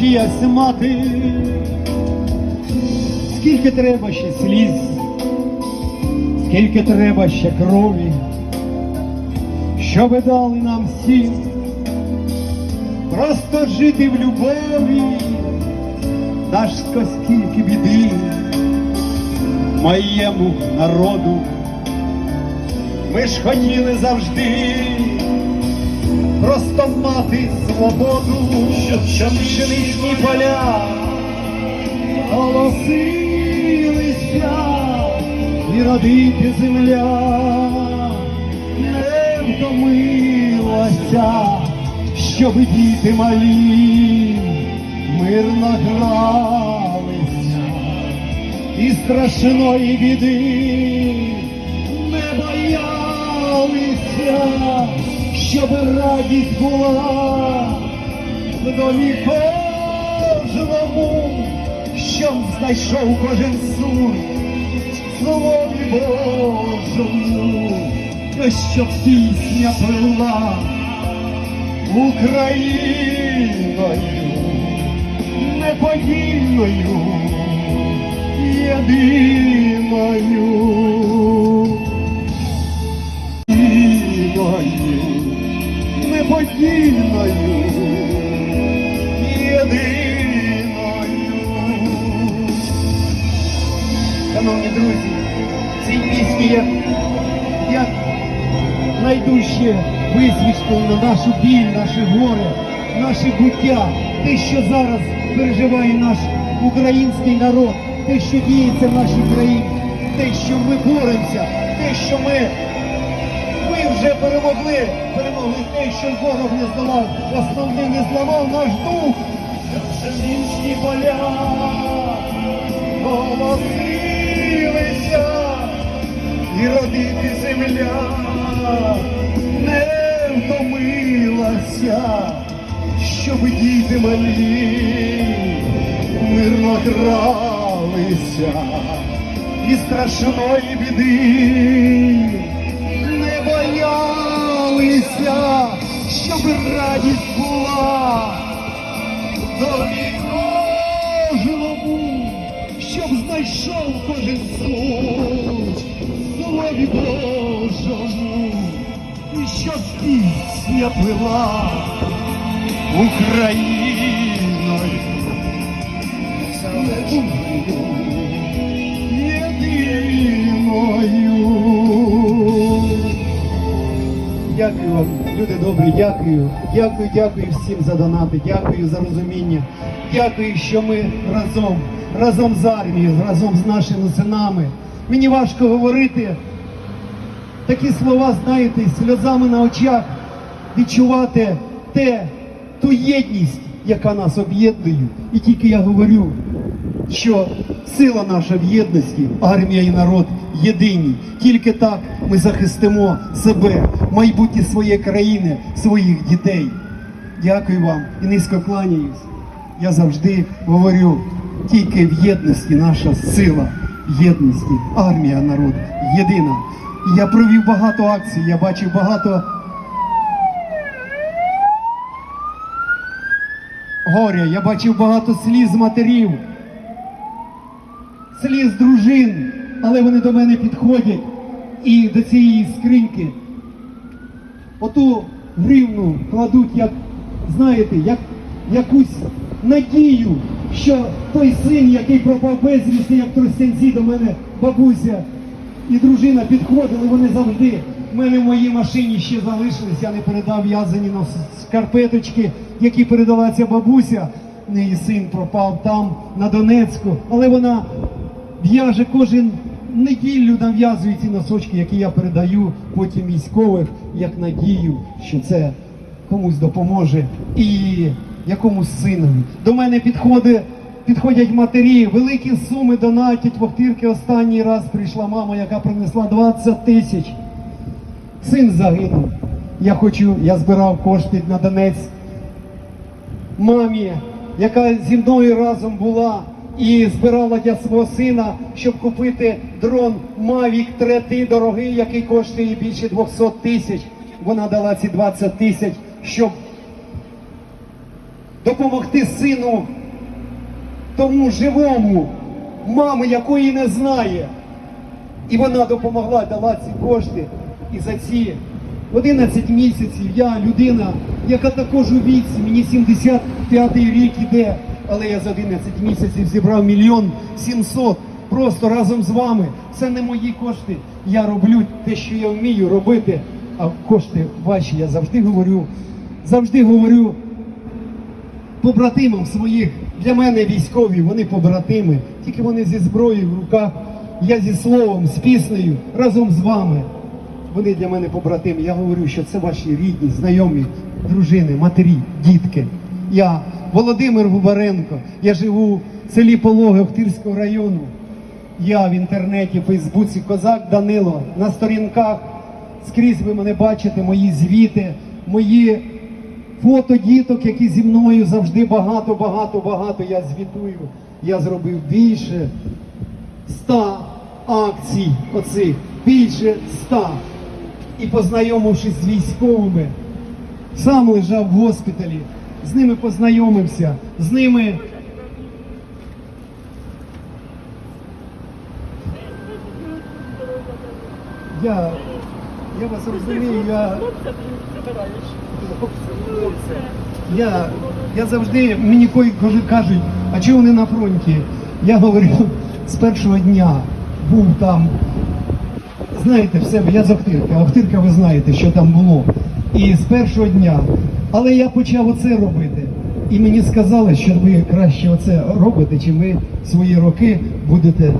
Чиясь мати, скільки треба ще сліз, скільки треба ще крові, щоби дали нам всім просто жити в любові, Дашко скільки біди моєму народу. Ми ж хотіли завжди просто мати свободу, щоб, пшеничні поля голосилися і родити земля. Не втомилася, щоб діти малі мирно гралися і страшної біди не боялися, щоб радість була. В домі кожному, щоб знайшов кожен суд. В слові Божому, щоб пісня плила Україною неподільною, єдиною, неподільною, єдиною. Шановні друзі, ці пісні як, як найдужче висвічку на нашу біль, наше горе, наше буття, те, що зараз переживає наш український народ, те, що діється в нашій країні, те, що ми боремося, те, що ми вже перемогли, перемогли те, що ворог не здолав, основне не зламав наш дух. Пшеничні поля. Голосилися. І родити земля не втомилася, щоб діти малі мирно гралися. І страшної біди боялися, щоб радість була. Домі кожному, щоб знайшов кожен суть. Слові Божому, і щоб пісня плила Україною. Дякую вам, люди добрі, дякую. Дякую, дякую всім за донати, дякую за розуміння. Дякую, що ми разом, разом з армією, разом з нашими синами. Мені важко говорити такі слова, знаєте, сльозами на очах відчувати те, ту єдність, яка нас об'єднує. І тільки я говорю, що сила наша в єдності, армія і народ єдині. Тільки так ми захистимо себе, майбутнє своєї країни, своїх дітей. Дякую вам і низько кланяюсь. Я завжди говорю, тільки в єдності наша сила, в єдності, армія, народ єдина. Я провів багато акцій, я бачив багато горя, я бачив багато сліз матерів, сліз дружин, але вони до мене підходять і до цієї скриньки оту гривну кладуть, як, знаєте, як якусь надію, що той син, який пропав безвісти, як тростянці до мене бабуся і дружина підходили, вони завжди. в мене в моїй машині ще залишились, я не передав в'язані на скарпеточки, які передала ця бабуся. Неї син пропав там, на Донецьку, але вона в'яже кожен неділю нав'язує ці носочки, які я передаю потім військових, як надію, що це комусь допоможе і якомусь синові. До мене підходить, підходять матері, великі суми донатять в. Останній раз прийшла мама, яка принесла 20 тисяч. Син загинув. Я хочу, я збирав кошти на Донець мамі, яка зі мною разом була і збирала для свого сина, щоб купити дрон Mavic 3T дорогий, який коштує більше 200 тисяч. Вона дала ці 20 тисяч, щоб допомогти сину тому живому, мами, якої не знає. І вона допомогла, дала ці кошти. І за ці 11 місяців я людина, яка також у віці, мені 75-й рік іде, але я за 11 місяців зібрав мільйон 700 просто разом з вами. Це не мої кошти. Я роблю те, що я вмію робити. А кошти ваші, я завжди говорю, завжди говорю побратимам своїх. Для мене військові, вони побратими. Тільки вони зі зброєю в руках, я зі словом, з піснею, разом з вами. Вони для мене побратими. Я говорю, що це ваші рідні, знайомі, дружини, матері, дітки. Я Володимир Губаренко. Я живу в селі Пологи Охтирського району. Я в інтернеті, в Фейсбуці, козак Данило на сторінках. Скрізь ви мене бачите, мої звіти, мої фото діток, які зі мною завжди багато, багато, багато. Я звітую. Я зробив більше ста акцій оцих, більше ста. І познайомившись з військовими, сам лежав в госпіталі, з ними познайомився, з ними. Я, я вас розумію, я, я, я завжди, мені кажуть, а чого вони на фронті? Я говорю, з першого дня був там, знаєте, в себе, я з Охтирки, а Охтирка ви знаєте, що там було. І з першого дня. Але я почав оце робити. І мені сказали, що ви краще оце робите, чим ви свої роки будете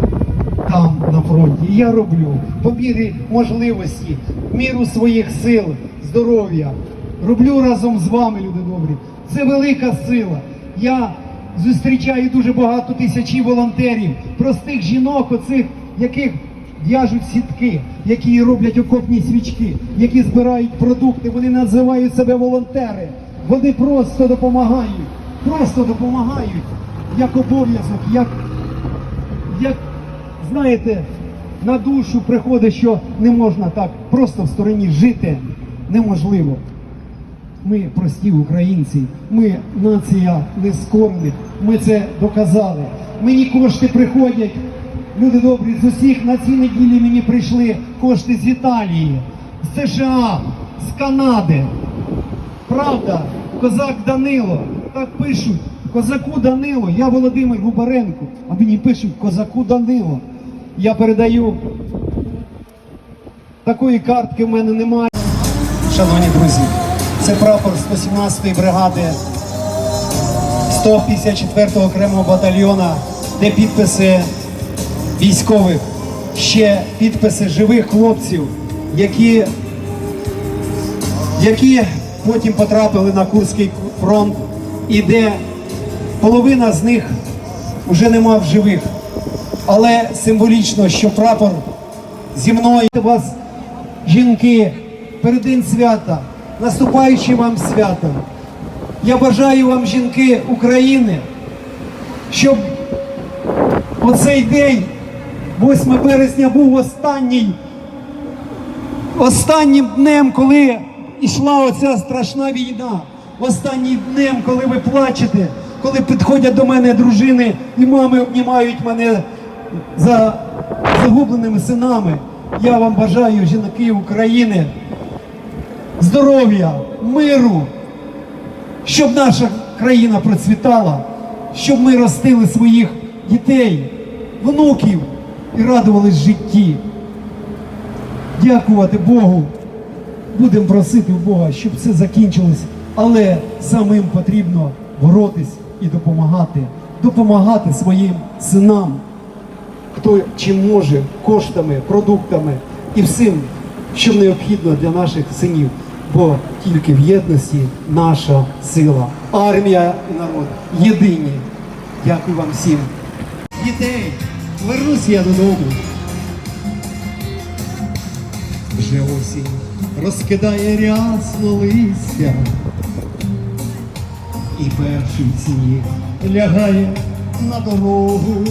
там на фронті. І я роблю по мірі можливості, міру своїх сил, здоров'я. Роблю разом з вами, люди добрі. Це велика сила. Я зустрічаю дуже багато тисячі волонтерів, простих жінок, оцих, яких в'яжуть сітки, які роблять окопні свічки, які збирають продукти. Вони називають себе волонтери. Вони просто допомагають, просто допомагають як обов'язок, як як знаєте, на душу приходить, що не можна так просто в стороні жити неможливо. Ми прості українці, ми нація нескорених, ми це доказали. Мені кошти приходять, люди добрі, з усіх на цій неділі мені прийшли кошти з Італії, з США, з Канади. Правда, козак Данило, так пишуть, козаку Данило, я Володимир Губаренко, а мені пишуть козаку Данило. Я передаю. Такої картки в мене немає. Шановні друзі, це прапор 117-ї бригади 154-го окремого батальйона, де підписи військових, ще підписи живих хлопців, які які потім потрапили на Курський фронт, і де половина з них вже нема в живих. Але символічно, що прапор зі мною вас, жінки, перед день свята, наступаючи вам святом. Я бажаю вам, жінки України, щоб оцей день, 8 березня, був останній останнім днем, коли йшла оця страшна війна, останнім днем, коли ви плачете, коли підходять до мене дружини і мами обнімають мене за загубленими синами. Я вам бажаю, жінки України, здоров'я, миру, щоб наша країна процвітала, щоб ми ростили своїх дітей, внуків і радувались житті дякувати Богу. Будемо просити у Бога, щоб це закінчилось, але самим потрібно боротись і допомагати, допомагати своїм синам, хто чим може, коштами, продуктами і всім, що необхідно для наших синів. Бо тільки в єдності наша сила. Армія і народ єдині. Дякую вам всім. Дітей, вернусь я додому. Вже осінь розкидає рясно листя, і перший сніг лягає на дорогу.